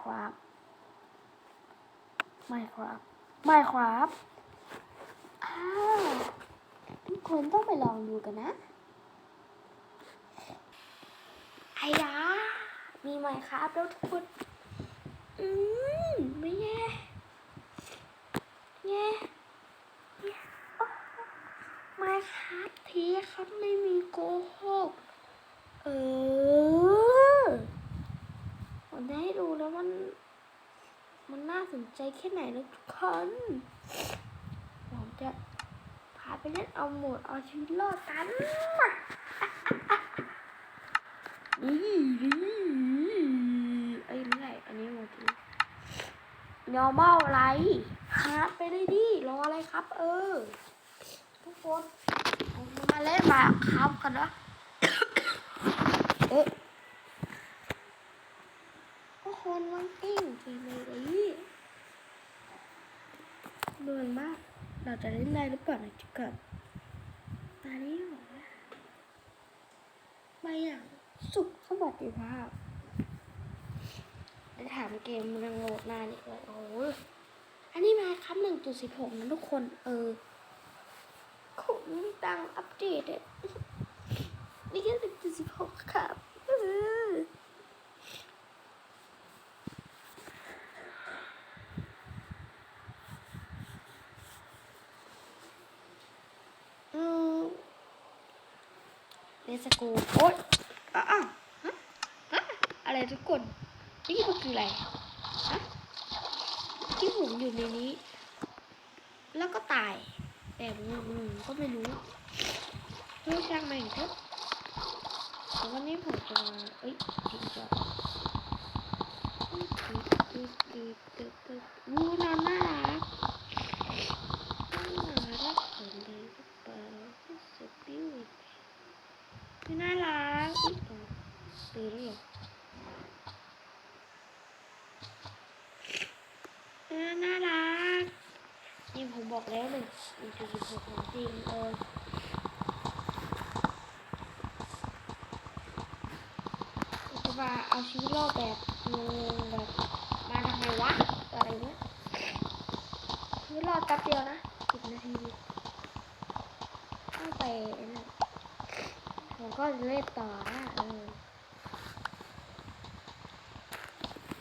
ครับ ไม่ครับ ไม่ครับอ้าวทุกคนต้องไปลองดูกันนะไอ้ยามีไหมครับแล้วทุกคน อืม ไม่แย่แย่ไม่ครับทีครับไม่มีโกหก เออผมจะให้ดูแล้วมัน มันน่าสนใจ แค่ไหนนะทุกคนผมจะพาไปเล่นเอาหมดเอาชีวิตรอดกันนี่ไอ้ไม่ใช่อันนี้โหมดที่ normal อะไรฮาร์ดไปเลยดิ รออะไรครับ เออ ทุกคนมาเล่นมาครับกันนะเอ๊ะทุกคนวันติ้งเกมเลย เบื่อมากเราจะเล่นได้หรือเปล่านะจุกกับตอนนี้หรอไม่อย่างสุขสวัสดิภาพจะถามเกมมันงโหลดนานอีกเลยโอ้โหอันนี้มาครับหนึ่งจุดสิบหกนะทุกคน เออคุณมีตังอัปเดตเนี่ยนี่แค่หนึ่งจุดสิบหกครับเออ อืม เลสกูโอ๊ยอ้าวอ้าวฮะฮะอะไรทุกคนนี่มันคืออะไรฮะที่ผมอยู่ในนี้ แล้วก็ตายแต่ผมก็ไม่รู้รู้ช่างแม่งเถอะแต่วันนี้ผมจะมาเอ้ยจริงจังวูนอนน่ารัก น่ารักคนเดียวหรือเปล่าสุดบิวไม่น่ารักอุ๊ยอ๋อตื่นแล้วเหรอเออ น่ารักนี่ผมบอกแล้วหนึ่งหนึ่งจุดสิบหกของจริงเออจะมาเอาชีวิตรอดแบบงงแบบมาทำไมวะอะไรเงี้ยชีวิตรอดแป๊บเดียวนะสิบนาทีต้องไปนั่นผมก็เล่นต่อนะเออ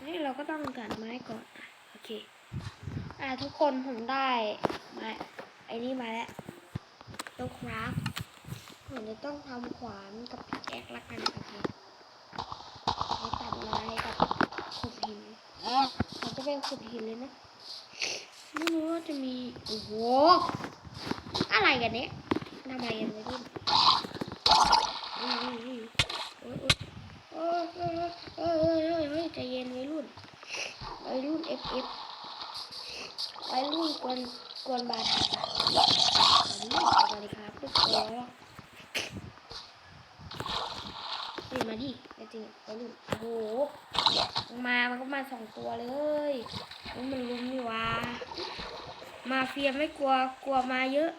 นี่เราก็ต้องการไม้ก่อน โอเค อ่าทุกคนผมได้ม้ไอ้นี่มาแล้วตัวคราฟผมจะต้องทำขวานกับพิกแอคละกันโอเคไปตัดไม้กับขุดหินเราจะเป็นขุดหินเลยนะไม่รู้ว่าจะมีโอ้โหอะไรกันเนี่ยทำไมกันไม่รู้อุ้ยอุ้ยอุ้ยโอ้ยโอ้ยโอ้ยโอ้ยโอ้ยโอ้ยโอ้ยใจเย็นวัยรุ่นวัยรุ่นเอฟเอฟ วัยรุ่นกวนกวนบาทาสวัสดีครับทุกคนนี่มาดิไอจริงวัยรุ่นโอ้โหมามันก็มาสองตัวเลยแล้วมันรุมนี่วะมาเฟียไม่กลัวกลัวมาเยอะ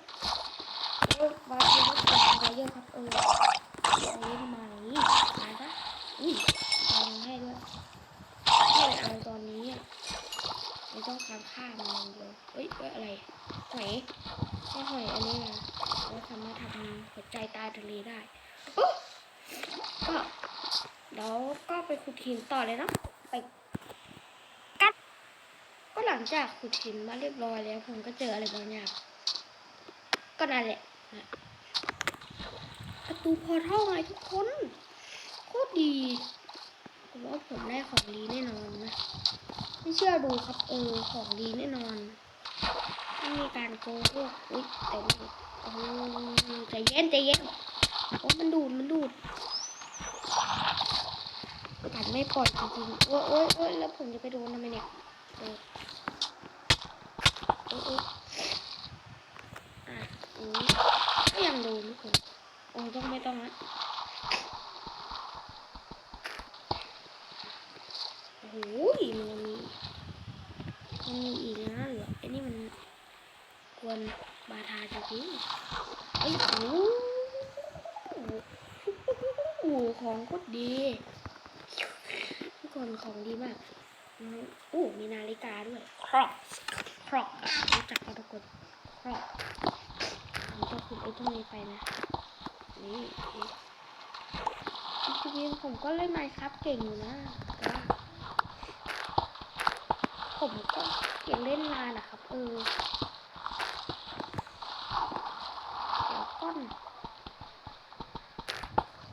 มาเฟียไม่กลัวมาเยอะครับเออเอาเยอะทำไมมาซะอุ้ยเอาให้ด้วยไม่เอาตอนนี้ อะไม่ต้องการฆ่ามันอย่างเดียวเอ้ยเอ้ยอะไรหอยแค่หอยอันนี้นะเราสามารถทำหัวใจตายทะเลได้ก็เดี๋ยวก็ไปขุดหินต่อเลยเนาะไปกัดก็หลังจากขุดหินมาเรียบร้อยแล้ว ผมก็เจออะไรบางอย่างก็นั่นแหละนะประตูพอเท่าไงทุกคนโคตรดีผมว่าผมได้ของดีแน่นอนนะ ไม่เชื่อดูครับ เออ ของดีแน่นอนไม่มีการโกหกอุ้ยแต่ไม่โอ้ใจเย็นใจเย็นโอ้มันดูดมันดูดกัดไม่ปล่อยจริงๆโอ้ยโอ้ยโอ้ยแล้วผมจะไปโดนทำไมเนี่ยเออโอ้ยโอ้ยอะอุ้ยก็ยังโดนทุกคนโอ้ยต้องไม่ต้องนะโอ้โหมันยังมีมันมีอีกนะเหรอไอ้นี่มันกวนบา ทาจริงๆเอ้ยโอ้โหโอ้โหของโคตรดีทุกคนของดีมากอู้มีนาฬิกาด้วยครอกครอกรู้จักกันทุกคนครอกผมจะขุดไอ้ตรงนี้ไปนะ นี่จริงๆผมก็เล่นไมค์ครับเก่งอยู่นะผมก็เก่งเล่นนานนะครับ เออ เดี๋ยวก้อน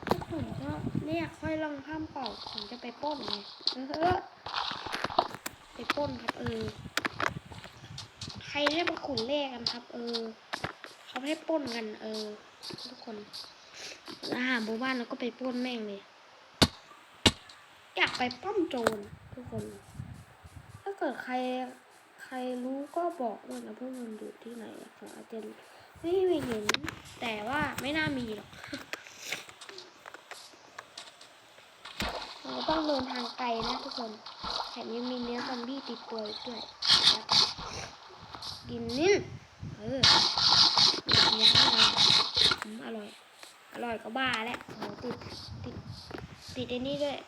ถ้าผมก็ เนี่ยค่อยลองข้ามเป่าผมจะไปป้นไงเออไปป้นครับเออ ใครได้มาขุนเลขกันครับ เออเขาให้ป้นกัน เออ ทุกคนอาหารหมู่บ้านเราก็ไปป้นแม่งเลยอยากไปปล้นโจรทุกคน ถ้าเกิดใครใครรู้ก็บอกด้วยนะพวกมันอยู่ที่ไหนอะผมอาจจะไม่เห็นแต่ว่าไม่น่ามีหรอก เรา ต้องเดินทางไกลนะทุกคนแถมยังมีเนื้อซอมบี้ติดตัวอีกด้วยกินนิ่มเออเนื้ออร่อยอืมอร่อย อร่อยก็บ้าแล้วโหติดติดติดไอ้นี่ด้วย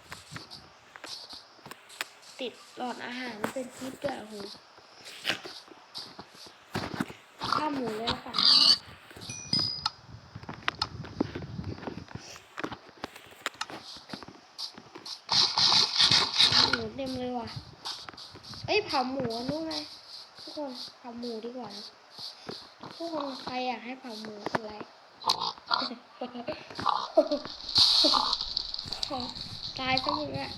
ติดหลอดอาหารเป็นพิษด้วยโอ้โหข้าหมูเลยละกันหมูเต็มเลยว่ะ เอ้ยเผาหมูนู้นไงทุกคนเผาหมูดีกว่านะทุกคนใครอยากให้เผาหมูเป็นไรตายซะมึงอะ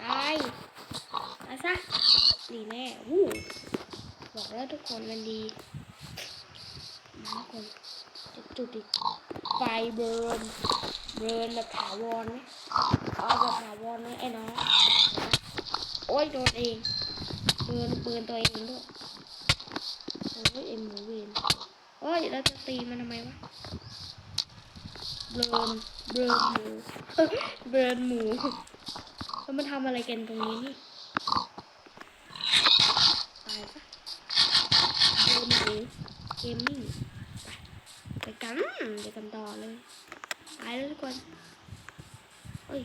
ตายตาซะดีแน่วู้บอกแล้วทุกคนมันดีทุกคน จุดอีกไฟเบิร์นเบิร์นแบบถาวรไหมเอาแบบถาวรไหมไอ้น้องโอ้ยโดนเองเบิร์นเบิร์นตัวเองด้วยโอ้ยเอ็มหมูเวนโอ้ยเราจะตีมันทำไมวะเบิร์นเบิร์นหมูเบิร์นหมูแล้วมันทำอะไรกันตรงนี้นี่ตายปะเบิร์นหมูเกมมิ่ง ไปไปกันไปกันต่อเลยไปแล้วทุกคนเอ้ย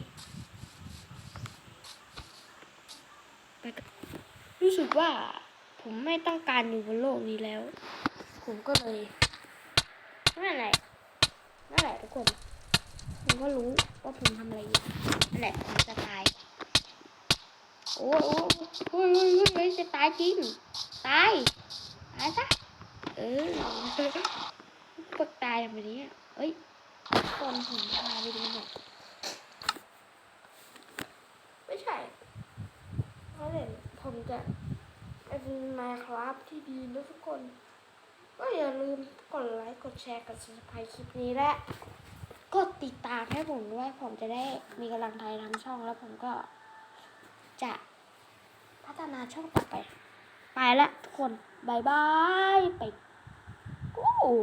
ไปกันรู้สึกว่าผมไม่ต้องการอยู่บนโลกนี้แล้ว ผมก็เลยนั่นแหละนั่นแหละทุกคนผมก็รู้ว่าผมทำอะไรอยู่นั่นแหละผมจะตายโอ้โอ้เฮ้ยเฮ้ยจะตายจริง ตาย ตายซะเออายทำไมเนี้เอ้ยก่อนผมพาไปดูหน่อยไม่ใช่เพราะเดี๋ยวผมจะเป็นมาครับที่ดีนะทุกคน ก็อย่าลืมกดไลค์ กดแชร์ กด subscribe คลิปนี้และกดติดตามให้ผมด้วย ผมจะได้มีกำลังใจทำช่องแล้วผมก็จะพัฒนาช่องต่อไป ไปละทุกคนบายบาย ไปกู